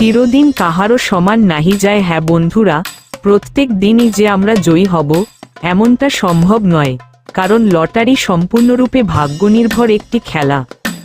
চিরদিন কাহারও সমান নাহি যায় হ্যাঁ বন্ধুরা, প্রত্যেক দিনই যে আমরা জয়ী হব, এমনটা সম্ভব নয়, কারণ লটারি সম্পূর্ণরূপে ভাগ্যনির্ভর একটি খেলা।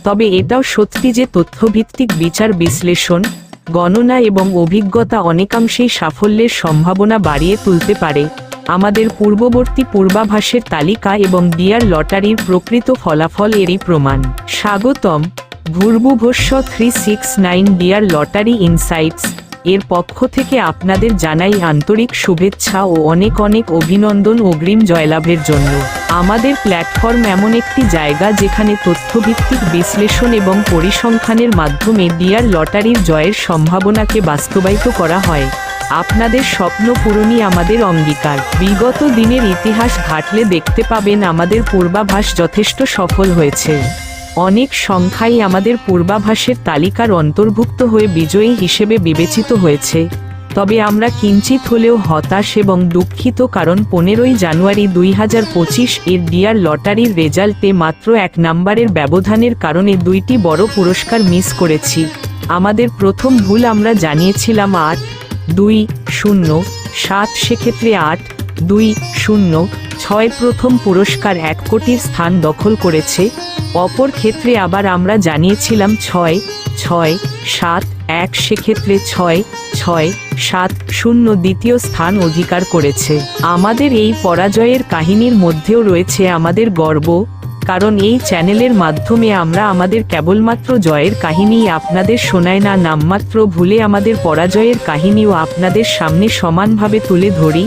তবে এটাও সত্যি যে তথ্যভিত্তিক বিচার বিশ্লেষণ, গণনা এবং অভিজ্ঞতা অনেকাংশেই সাফল্যের সম্ভাবনা বাড়িয়ে তুলতে পারে, আমাদের পূর্ববর্তী পূর্বাভাসের তালিকা এবং ডিয়ার লটারির প্রকৃত ফলাফল এরই প্রমাণ। স্বাগতম। ভূর্ভুভস্য three six nine dear lottery insights এর পক্ষ থেকে আপনাদের জানাই আন্তরিক শুভেচ্ছা ও অনেক অনেক অভিনন্দন অগ্রিম জয়লাভের জন্য। আমাদের প্ল্যাটফর্ম এমন একটি জায়গা যেখানে তথ্যভিত্তিক বিশ্লেষণ এবং পরিসংখ্যানের মাধ্যমে ডিয়ার লটারির জয়ের সম্ভাবনাকে বাস্তবায়িত করা হয়। আপনাদের স্বপ্ন পূরণই আমাদের অঙ্গীকার। বিগত দিনের ইতিহাস ঘাটলে দেখতে পাবেন আমাদের পূর্বাভাস যথেষ্ট সফল হয়েছে। অনেক সংখ্যাই আমাদের পূর্বাভাসের তালিকার অন্তর্ভুক্ত হয়ে বিজয়ী হিসেবে বিবেচিত হয়েছে। তবে আমরা কিঞ্চিত হলেও হতাশ এবং দুঃখিত কারণ পনেরোই জানুয়ারি দুই হাজার পঁচিশ এর ডিয়ার লটারির রেজাল্টে মাত্র এক নাম্বারের ব্যবধানের কারণে দুইটি বড় পুরস্কার মিস করেছি। আমাদের প্রথম ভুল আমরা জানিয়েছিলাম আট, দুই, শূন্য, সাত, সেক্ষেত্রে আট দুই শূন্য ছয় প্রথম পুরস্কার এক কোটির স্থান দখল করেছে। অপর ক্ষেত্রে আবার আমরা জানিয়েছিলাম ছয় ছয়, সাত, এক সেক্ষেত্রে ছয় ছয়, সাত শূন্য দ্বিতীয় স্থান অধিকার করেছে। আমাদের এই পরাজয়ের কাহিনীর মধ্যেও রয়েছে আমাদের গর্ব, কারণ এই চ্যানেলের মাধ্যমে আমরা আমাদের কেবলমাত্র জয়ের কাহিনী আপনাদের শোনায় না, নামমাত্র ভুলে আমাদের পরাজয়ের কাহিনীও আপনাদের সামনে সমানভাবে তুলে ধরি।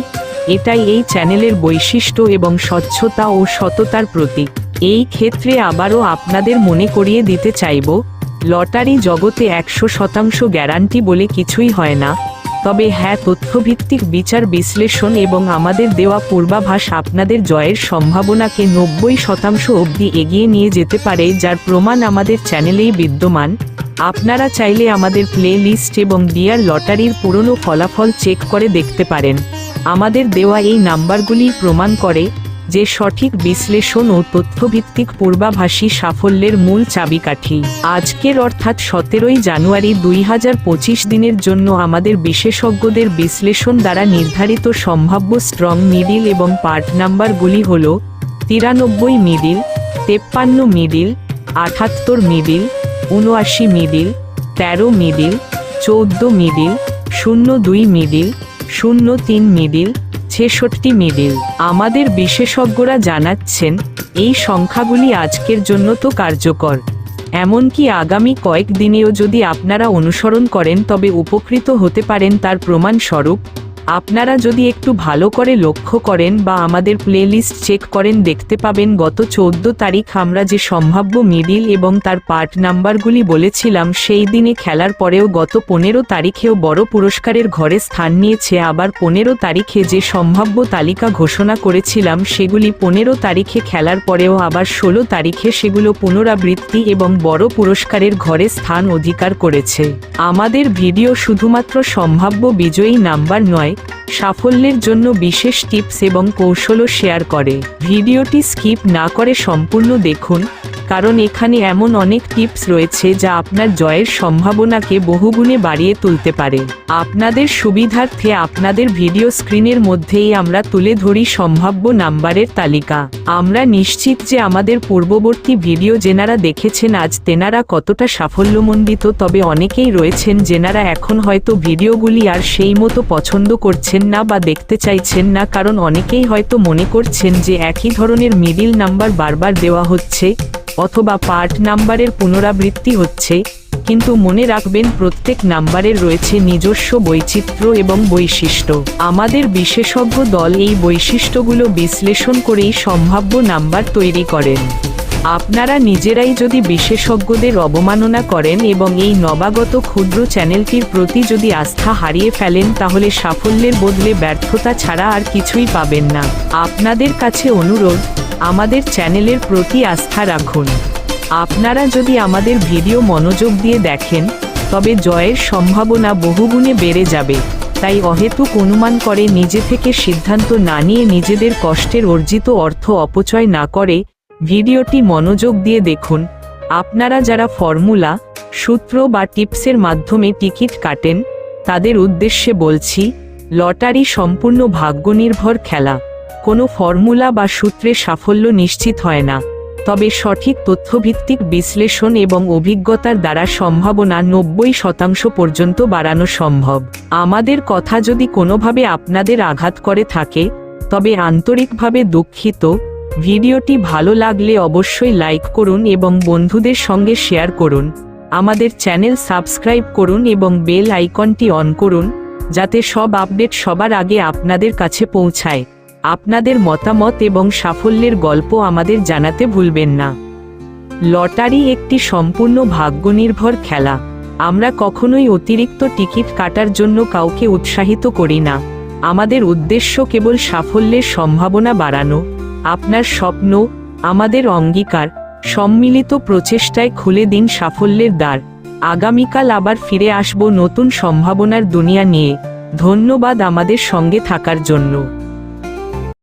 এটাই এই চ্যানেলের বৈশিষ্ট্য এবং স্বচ্ছতা ও সততার প্রতীক। এই ক্ষেত্রে আবারও আপনাদের মনে করিয়ে দিতে চাইব, লটারি জগতে একশো শতাংশ গ্যারান্টি বলে কিছুই হয় না। তবে হ্যাঁ তথ্যভিত্তিক বিচার বিশ্লেষণ এবং আমাদের দেওয়া পূর্বাভাস আপনাদের জয়ের সম্ভাবনাকে নব্বই শতাংশ অবধি এগিয়ে নিয়ে যেতে পারে, যার প্রমাণ আমাদের চ্যানেলেই বিদ্যমান। আপনারা চাইলে আমাদের প্লে লিস্ট এবং ডিয়ার লটারির পুরনো ফলাফল চেক করে দেখতে পারেন। আমাদের দেওয়া এই নাম্বারগুলি প্রমাণ করে যে সঠিক বিশ্লেষণ ও তথ্যভিত্তিক পূর্বাভাসী সাফল্যের মূল চাবিকাঠি। আজকের অর্থাৎ সতেরোই জানুয়ারি দুই হাজার পঁচিশ দিনের জন্য আমাদের বিশেষজ্ঞদের বিশ্লেষণ দ্বারা নির্ধারিত সম্ভাব্য স্ট্রং মিডিল এবং পার্ট নাম্বারগুলি হল তিরানব্বই মিডিল তেপ্পান্ন মিডিল আঠাত্তর মিডিল উনআশি মিডিল তেরো মিডিল চৌদ্দ মিডিল শূন্য দুই মিডিল শূন্য তিন মিডিল, ছেষট্টি মিডিল। আমাদের বিশেষজ্ঞরা জানাচ্ছেন, এই সংখ্যাগুলি আজকের জন্য তো কার্যকর। এমনকি আগামী কয়েক দিনেও যদি আপনারা অনুসরণ করেন তবে উপকৃত হতে পারেন তার প্রমাণস্বরূপ আপনারা যদি একটু ভালো করে লক্ষ্য করেন বা আমাদের প্লেলিস্ট চেক করেন, দেখতে পাবেন গত চোদ্দ তারিখ আমরা যে সম্ভাব্য মিডিল এবং তার পার্ট নাম্বারগুলি বলেছিলাম, সেই দিনে খেলার পরেও গত পনেরো তারিখেও বড় পুরস্কারের ঘরে স্থান নিয়েছে। আবার পনেরো তারিখে যে সম্ভাব্য তালিকা ঘোষণা করেছিলাম, সেগুলি পনেরো তারিখে খেলার পরেও, আবার ষোলো তারিখে সেগুলো পুনরাবৃত্তি এবং বড় পুরস্কারের ঘরে স্থান অধিকার করেছে। আমাদের ভিডিও শুধুমাত্র সম্ভাব্য বিজয়ী নাম্বার নয় সাফল্যের জন্য বিশেষ টিপস এবং কৌশলও শেয়ার করে। ভিডিওটি স্কিপ না করে সম্পূর্ণ দেখুন। কারণ এখানে এমন অনেক টিপস রয়েছে যা আপনার জয়ের সম্ভাবনাকে বহুগুণে বাড়িয়ে তুলতে পারে। আপনাদের সুবিধার্থে আপনাদের ভিডিও স্ক্রিনের মধ্যেই আমরা তুলে ধরি সম্ভাব্য নাম্বারের তালিকা। আমরা নিশ্চিত যে আমাদের পূর্ববর্তী ভিডিও যেনারা দেখেছেন আজ তেনারা কতটা সাফল্যমণ্ডিত, তবে অনেকেই রয়েছেন যেনারা এখন হয়তো ভিডিওগুলি আর সেই মতো পছন্দ করছেন না বা দেখতে চাইছেন না, কারণ অনেকেই হয়তো মনে করছেন যে একই ধরনের মিডিল নাম্বার বারবার দেওয়া হচ্ছে। অথবা পার্ট নাম্বারের পুনরাবৃত্তি হচ্ছে, কিন্তু মনে রাখবেন প্রত্যেক নাম্বারের রয়েছে নিজস্ব বৈচিত্র্য এবং বৈশিষ্ট্য। আমাদের বিশেষজ্ঞ দল এই বৈশিষ্ট্যগুলো বিশ্লেষণ করেই সম্ভাব্য নাম্বার তৈরি করেন। আপনারা নিজেরাই যদি বিশেষজ্ঞদের অবমাননা করেন এবং এই নবাগত ক্ষুদ্র চ্যানেলটির প্রতি যদি আস্থা হারিয়ে ফেলেন, তাহলে সাফল্যের বদলে ব্যর্থতা ছাড়া আর কিছুই পাবেন না। আপনাদের কাছে অনুরোধ, আমাদের চ্যানেলের প্রতি আস্থা রাখুন। আপনারা যদি আমাদের ভিডিও মনোযোগ দিয়ে দেখেন, তবে জয়ের সম্ভাবনা বহুগুণে বেড়ে যাবে। তাই অহেতুক অনুমান করে নিজে থেকে সিদ্ধান্ত না নিয়ে নিজেদের কষ্টের অর্জিত অর্থ অপচয় না করে ভিডিওটি মনোযোগ দিয়ে দেখুন। আপনারা যারা ফর্মুলা, সূত্র বা টিপসের মাধ্যমে টিকিট কাটেন, তাদের উদ্দেশ্যে বলছি, লটারি সম্পূর্ণ ভাগ্যনির্ভর খেলা। কোনো ফর্মুলা বা সূত্রে সাফল্য নিশ্চিত হয় না। তবে সঠিক তথ্যভিত্তিক বিশ্লেষণ এবং অভিজ্ঞতার দ্বারা সম্ভাবনা নব্বই শতাংশ পর্যন্ত বাড়ানো সম্ভব। আমাদের কথা যদি কোনোভাবে আপনাদের আঘাত করে থাকে, তবে আন্তরিকভাবে দুঃখিত। ভিডিওটি ভালো লাগলে অবশ্যই লাইক করুন এবং বন্ধুদের সঙ্গে শেয়ার করুন। আমাদের চ্যানেল সাবস্ক্রাইব করুন এবং বেল আইকনটি অন করুন, যাতে সব আপডেট সবার আগে আপনাদের কাছে পৌঁছায়। আপনাদের মতামত এবং সাফল্যের গল্প আমাদের জানাতে ভুলবেন না। লটারি একটি সম্পূর্ণ ভাগ্যনির্ভর খেলা। আমরা কখনোই অতিরিক্ত টিকিট কাটার জন্য কাউকে উৎসাহিত করি না। আমাদের উদ্দেশ্য কেবল সাফল্যের সম্ভাবনা বাড়ানো। আপনার স্বপ্ন, আমাদের অঙ্গীকার, সম্মিলিত প্রচেষ্টায় খুলে দিন সাফল্যের দ্বার। আগামীকাল আবার ফিরে আসব নতুন সম্ভাবনার দুনিয়া নিয়ে। ধন্যবাদ আমাদের সঙ্গে থাকার জন্য।